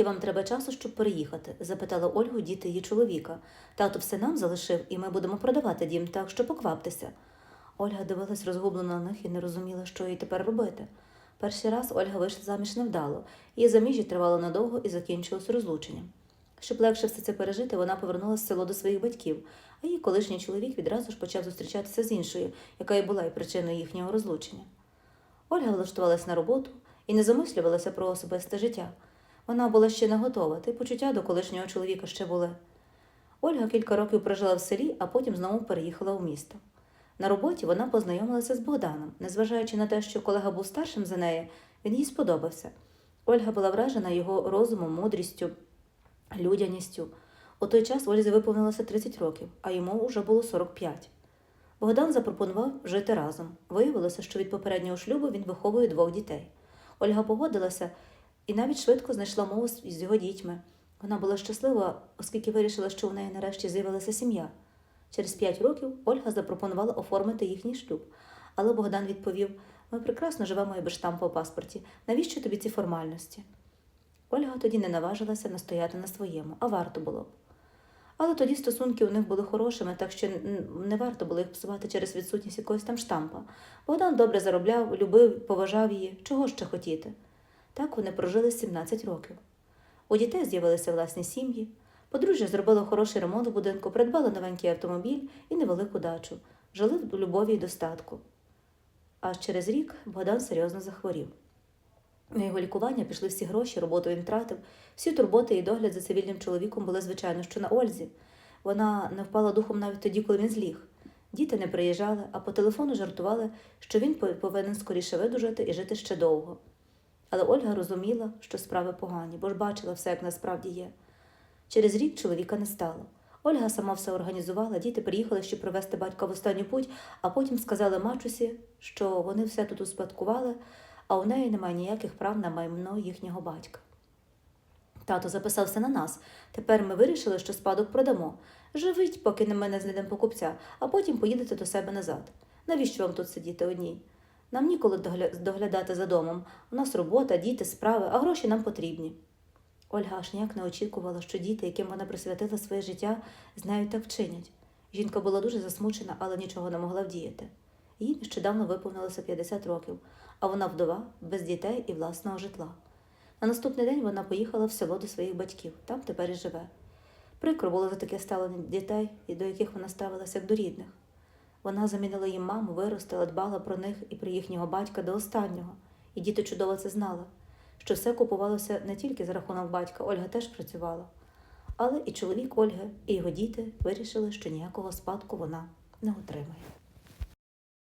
Скільки вам треба часу, щоб переїхати? запитала Ольгу діти її чоловіка. Тато все нам залишив, і ми будемо продавати дім, так що покваптеся. Ольга дивилась розгублено на них і не розуміла, що їй тепер робити. Перший раз Ольга вийшла заміж невдало, її заміжжя тривало надовго і закінчилось розлученням. Щоб легше все це пережити, вона повернулася в село до своїх батьків, а її колишній чоловік відразу ж почав зустрічатися з іншою, яка і була і причиною їхнього розлучення. Ольга влаштувалась на роботу і не замислювалася про особисте життя. Вона була ще не готова, та й почуття до колишнього чоловіка ще були. Ольга кілька років прожила в селі, а потім знову переїхала у місто. На роботі вона познайомилася з Богданом, незважаючи на те, що колега був старшим за неї, він їй сподобався. Ольга була вражена його розумом, мудрістю, людяністю. У той час Ользі виповнилося 30 років, а йому вже було 45. Богдан запропонував жити разом. Виявилося, що від попереднього шлюбу він виховує двох дітей. Ольга погодилася і навіть швидко знайшла мову з його дітьми. Вона була щаслива, оскільки вирішила, що у неї нарешті з'явилася сім'я. Через п'ять років Ольга запропонувала оформити їхній шлюб, але Богдан відповів: ми прекрасно живемо і без штампу у паспорті. Навіщо тобі ці формальності? Ольга тоді не наважилася настояти на своєму, а варто було б. Але тоді стосунки у них були хорошими, так що не варто було їх псувати через відсутність якогось там штампа. Богдан добре заробляв, любив, поважав її, чого ще хотіти. Так вони прожили 17 років. У дітей з'явилися власні сім'ї. Подружжя зробило хороший ремонт в будинку, придбало новенький автомобіль і невелику дачу. Жили в любові і достатку. Аж через рік Богдан серйозно захворів. На його лікування пішли всі гроші, роботу він втратив. Всі турботи і догляд за цивільним чоловіком були, звичайно, що на Ользі. Вона не впала духом навіть тоді, коли він зліг. Діти не приїжджали, а по телефону жартували, що він повинен скоріше видужати і жити ще довго. Але Ольга розуміла, що справи погані, бо ж бачила все, як насправді є. Через рік чоловіка не стало. Ольга сама все організувала, діти приїхали, щоб провести батька в останню путь, а потім сказали мачусі, що вони все тут успадкували, а у неї немає ніяких прав на майно їхнього батька. Тато записався на нас. Тепер ми вирішили, що спадок продамо. Живіть, поки не ми не знайдемо покупця, а потім поїдете до себе назад. Навіщо вам тут сидіти одній? Нам ніколи доглядати за домом. У нас робота, діти, справи, а гроші нам потрібні. Ольга аж ніяк не очікувала, що діти, яким вона присвятила своє життя, з нею так вчинять. Жінка була дуже засмучена, але нічого не могла вдіяти. Їй нещодавно виповнилося 50 років, а вона вдова, без дітей і власного житла. На наступний день вона поїхала в село до своїх батьків, там тепер і живе. Прикро було за таке ставлення дітей, до яких вона ставилася як до рідних. Вона замінила їм маму, виростила, дбала про них і про їхнього батька до останнього, і діти чудово це знали, що все купувалося не тільки за рахунок батька, Ольга теж працювала. Але і чоловік Ольги, і його діти вирішили, що ніякого спадку вона не отримає.